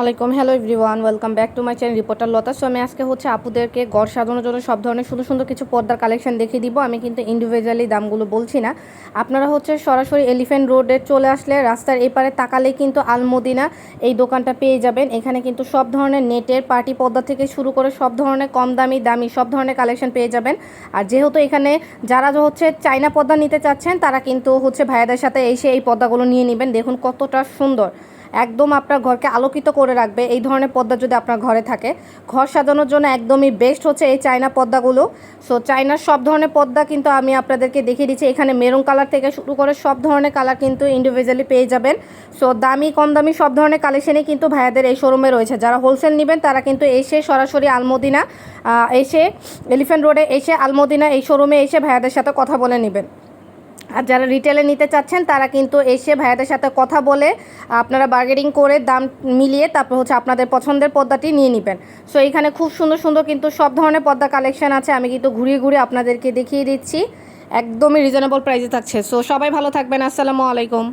আলাইকুম hello everyone welcome back to my channel reporter Lata. So আমি আজকে হচ্ছে আপুদেরকে ঘর সাজানোর জন্য সব ধরনের সুন্দর সুন্দর কিছু পর্দার কালেকশন দেখিয়ে দিব। আমি কিন্তু ইন্ডিভিজুয়ালি দামগুলো বলছি না। আপনারা হচ্ছে সরাসরি এলিফ্যান্ট রোডে চলে আসলে রাস্তার এপারে তাকালেই কিন্তু আলমদিনা এই দোকানটা পেয়ে যাবেন। এখানে কিন্তু সব ধরনের নেটের পার্টি পর্দা থেকে শুরু করে সব ধরনের কম দামি দামি সব ধরনের কালেকশন পেয়ে যাবেন। আর যেহেতু এখানে যারা হচ্ছে চাইনা পর্দা নিতে চাচ্ছেন, তারা কিন্তু হচ্ছে ভাইয়াদের সাথে এসে এই পর্দাগুলো নিয়ে নেবেন। দেখুন কতটা সুন্দর। একদম আপনার ঘরকে আলোকিত করে রাখবে। এই ধরনের পর্দা যদি আপনার ঘরে থাকে, ঘর সাজানোর জন্য একদমই বেস্ট হচ্ছে এই চায়না পর্দাগুলো সো চায়নার সব ধরনের পর্দা কিন্তু আমি আপনাদেরকে দেখিয়ে দিচ্ছি। এখানে মেরুন কালার থেকে শুরু করে সব ধরনের কালার কিন্তু ইন্ডিভিজুয়ালি পেয়ে যাবেন। সো দামি, কম দামি সব ধরনের কালেকশনই কিন্তু ভাইয়াদের এই শোরুমে রয়েছে। যারা হোলসেল নেবেন, তারা কিন্তু এসে সরাসরি আলমদিনা এসে এলিফ্যান্ট রোডে এসে আলমদিনা এই শোরুমে এসে ভাইয়াদের সাথে কথা বলে নেবেন। আর যারা রিটেলে নিতে চাচ্ছেন, তারা কিন্তু এসে ভাইয়াদের সাথে কথা বলে, আপনারা বার্গেনিং করে দাম মিলিয়ে তারপর হচ্ছে আপনাদের পছন্দের পদ্মাটি নিয়ে নেবেন। সো এখানে খুব সুন্দর সুন্দর কিন্তু সব ধরনের পদ্মা কালেকশন আছে, আমি কিন্তু ঘুরিয়ে ঘুরিয়ে আপনাদেরকে দেখিয়ে দিচ্ছি। একদমই রিজনেবল প্রাইসে থাকছে। সো সবাই ভালো থাকবেন, আসসালামু আলাইকুম।